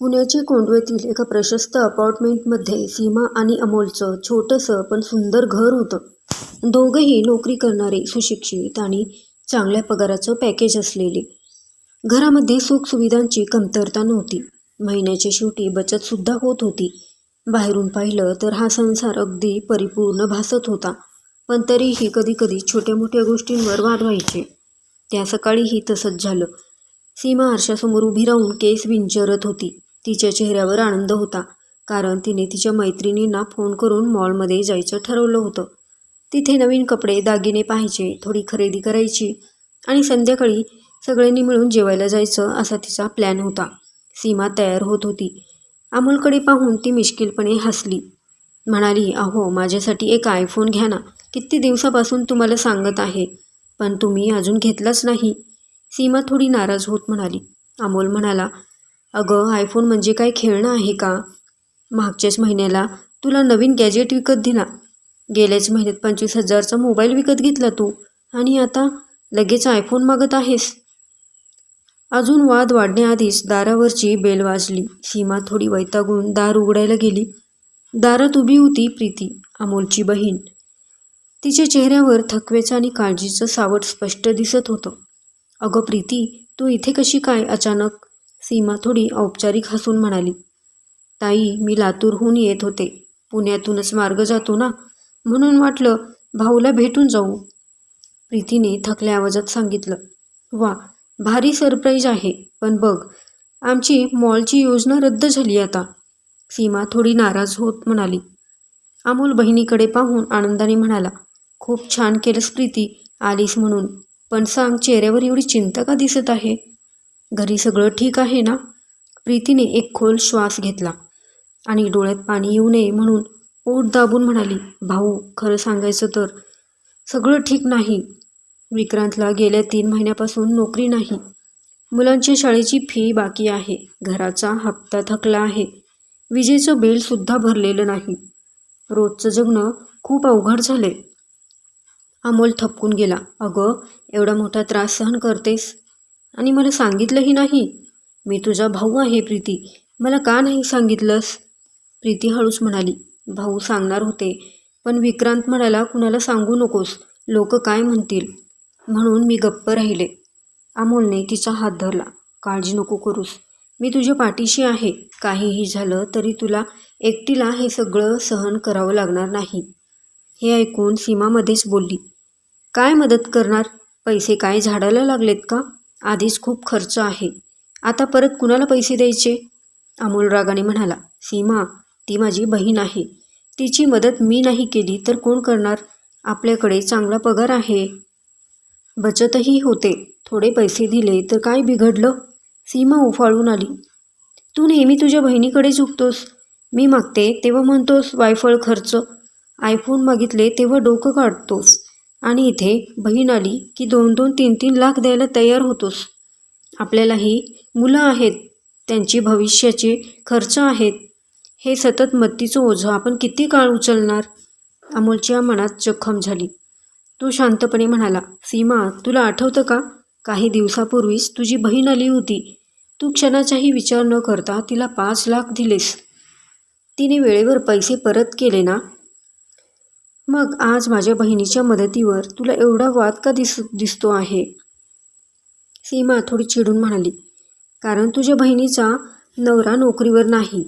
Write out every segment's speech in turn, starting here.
पुण्याच्या कोंडवेतील एका प्रशस्त अपार्टमेंटमध्ये सीमा आणि अमोलचं छोटंसं पण सुंदर घर होतं. दोघंही नोकरी करणारे सुशिक्षित आणि चांगल्या पगाराचं पॅकेज असलेले. घरामध्ये सुखसुविधांची कमतरता नव्हती. महिन्याच्या शेवटी बचतसुद्धा होत होती. बाहेरून पाहिलं तर हा संसार अगदी परिपूर्ण भासत होता पण तरीही कधीकधी छोट्या मोठ्या गोष्टींवर वाद व्हायचे. त्या सकाळीही तसंच झालं. सीमा आरशासमोर उभी राहून केस विंचरत होती. तिच्या चेहऱ्यावर आनंद होता कारण तिने तिच्या मैत्रिणींना फोन करून मॉलमध्ये जायचं ठरवलं होतं. तिथे नवीन कपडे दागिने पाहायचे थोडी खरेदी करायची आणि संध्याकाळी सगळ्यांनी मिळून जेवायला जायचं असा तिचा प्लॅन होता. सीमा तयार होत होती. अमोलकडे पाहून ती मिश्किलपणे हसली. म्हणाली अहो माझ्यासाठी एक आयफोन घ्या ना. किती दिवसापासून तुम्हाला सांगत आहे पण तुम्ही अजून घेतलाच नाही. सीमा थोडी नाराज होत म्हणाली. अमोल म्हणाला अगं आयफोन म्हणजे काय खेळणं आहे का? मागच्याच महिन्याला तुला नवीन गॅजेट विकत दिला. गेल्याच महिन्यात पंचवीस हजारचा मोबाईल विकत घेतला तू. आणि आता लगेच आयफोन मागत आहेस. अजून वाद वाढण्याआधीच दारावरची बेल वाजली. सीमा थोडी वैतागून दार उघडायला गेली. दारात उभी होती प्रीती अमोलची बहीण. तिच्या चेहऱ्यावर थकवेचं आणि काळजीचं सावट स्पष्ट दिसत होतं. अगं प्रीती तू इथे कशी काय? अचानक सीमा थोडी औपचारिक हसून म्हणाली ताई मी लातूरहून येत होते. पुण्यातूनच मार्ग जातो ना? म्हणून वाटलं भाऊला भेटून जाऊ. प्रीतीने थकल्या आवाजात सांगितलं वा भारी सरप्राईज आहे. पण बघ आमची मॉलची योजना रद्द झाली आता. सीमा थोडी नाराज होत म्हणाली. अमोल बहिणीकडे पाहून आनंदाने म्हणाला खूप छान केलंस प्रीती आलीस म्हणून. पण सांग चेहऱ्यावर एवढी चिंता का दिसत आहे? घरी सगळं ठीक आहे ना? प्रीतीने एक खोल श्वास घेतला आणि डोळ्यात पाणी येऊ नये म्हणून पोट दाबून म्हणाली भाऊ खरं सांगायचं तर सगळं ठीक नाही. विक्रांतला गेल्या तीन महिन्यापासून नोकरी नाही. मुलांची शाळेची फी बाकी आहे. घराचा हप्ता थकला आहे. विजेचं बिलसुद्धा भरलेलं नाही. रोजचं जगणं खूप अवघड झालंय. अमोल थपकून गेला अगं एवढा मोठा त्रास सहन करतेस? आणि मला सांगितलंही नाही. मी तुझा भाऊ आहे प्रीती. मला का नाही सांगितलंस? प्रीती हळूच म्हणाली भाऊ सांगणार होते पण विक्रांत म्हणाला कुणाला सांगू नकोस लोक काय म्हणतील? म्हणून मी गप्प राहिले. अमोलने तिचा हात धरला काळजी नको करूस. मी तुझ्या पाठीशी आहे. काहीही झालं तरी तुला एकटीला हे सगळं सहन करावं लागणार नाही. हे ऐकून सीमामध्येच बोलली काय मदत करणार? पैसे काय झाडायला लागलेत का? आधीच खूप खर्च आहे. आता परत कुणाला पैसे द्यायचे? अमोल रागाने म्हणाला सीमा ती माझी बहीण आहे. तिची मदत मी नाही केली तर कोण करणार? आपल्याकडे चांगला पगार आहे. बचतही होते. थोडे पैसे दिले तर काय बिघडलं? सीमा उफाळून आली. तू नेहमी तुझ्या बहिणीकडे झुकतोस मी मागते तेव्हा म्हणतोस वायफळ खर्च. आयफोन मागितले तेव्हा डोकं काढतोस. आणि इथे बहीण आली की दोन दोन तीन तीन लाख द्यायला तयार होतोस. आपल्यालाही मुलं आहेत त्यांची भविष्याचे खर्च आहेत. हे सतत मत्तीचं ओझं आपण किती काळ उचलणार? अमोलच्या मनात जखम झाली. तो शांतपणे म्हणाला सीमा तुला आठवतं का? काही दिवसापूर्वीच तुझी बहीण आली होती. तू क्षणाचाही विचार न करता तिला पाच लाख दिलेस. तिने वेळेवर पैसे परत केले ना? मग आज माझ्या बहिणीच्या मदतीवर तुला एवढा वाद का दिस दिसतो आहे? सीमा थोडी चिडून म्हणाली कारण तुझ्या बहिणीचा नवरा नोकरीवर नाही.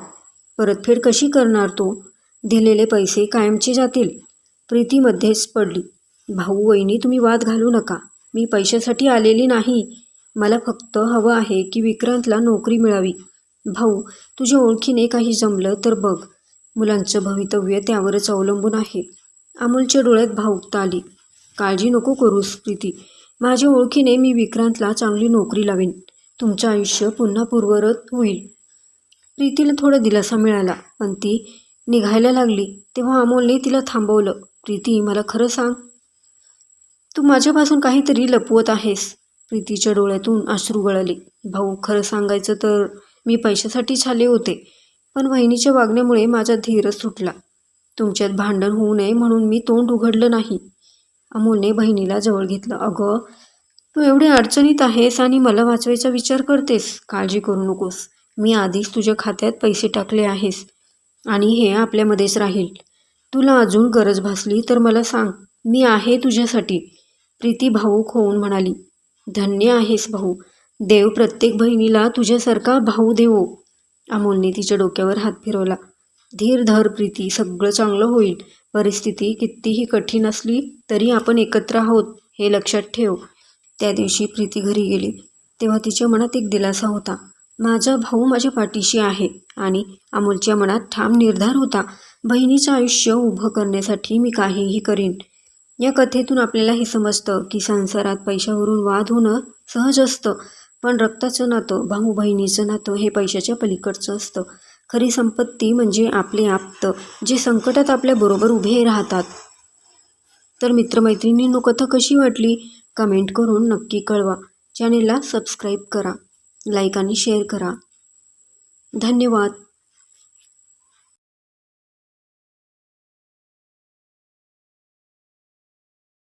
परतफेड कशी करणार तो? दिलेले पैसे कायमचे जातील. प्रीतीमध्येच पडली भाऊ वहिनी तुम्ही वाद घालू नका. मी पैशासाठी आलेली नाही. मला फक्त हवं आहे की विक्रांतला नोकरी मिळावी. भाऊ तुझ्या ओळखीने काही जमलं तर बघ. मुलांचं भवितव्य त्यावरच अवलंबून आहे. अमोलच्या डोळ्यात भावुकता आली काळजी नको करूस प्रीती. माझ्या ओळखीने मी विक्रांतला चांगली नोकरी लावेन. तुमचं आयुष्य पुन्हा पूर्वरत होईल. प्रीतीला थोडा दिलासा मिळाला पण ती निघायला लागली तेव्हा अमोलने तिला थांबवलं. प्रीती मला खरं सांग. तू माझ्यापासून काहीतरी लपवत आहेस. प्रीतीच्या डोळ्यातून अश्रू गळाले भाऊ खरं सांगायचं तर मी पैशासाठी छाले होते पण वहिनीच्या वागण्यामुळे माझा धीरच सुटला. तुमच्यात भांडण होऊ नये म्हणून मी तोंड उघडलं नाही. अमोलने बहिणीला जवळ घेतलं. अगं तू एवढे अडचणीत आहेस आणि मला वाचवायचा विचार करतेस. काळजी करू नकोस. मी आधीच तुझ्या खात्यात पैसे टाकले आहेस आणि हे आपल्यामध्येच राहील. तुला अजून गरज भासली तर मला सांग. मी आहे तुझ्यासाठी. प्रीती भाऊक होऊन म्हणाली. धन्य आहेस भाऊ. देव प्रत्येक बहिणीला तुझ्यासारखा भाऊ देवो. अमोलने तिच्या डोक्यावर हात फिरवला. धीर धर प्रीती सगळं चांगलं होईल. परिस्थिती कितीही कठीण असली तरी आपण एकत्र आहोत हे लक्षात ठेव. त्या दिवशी प्रीती घरी गेली. तेव्हा तिच्या मनात एक दिलासा होता. माझा भाऊ माझ्या पाठीशी आहे आणि अमोलच्या मनात ठाम निर्धार होता. बहिणीचं आयुष्य उभं करण्यासाठी मी काहीही करीन. या कथेतून आपल्याला हे समजतं की संसारात पैशावरून वाद होणं सहज असतं. पण रक्ताचं नातं भाऊ बहिणीचं नातं हे पैशाच्या पलीकडचं असतं. खरी संपत्ती म्हणजे आपले आप्त जे संकटात आपल्याबरोबर उभे राहतात. तर मित्रमैत्रिणींनो कथा कशी वाटली? कमेंट करून नक्की कळवा. चॅनेलला सबस्क्राईब करा लाईक आणि शेअर करा. धन्यवाद.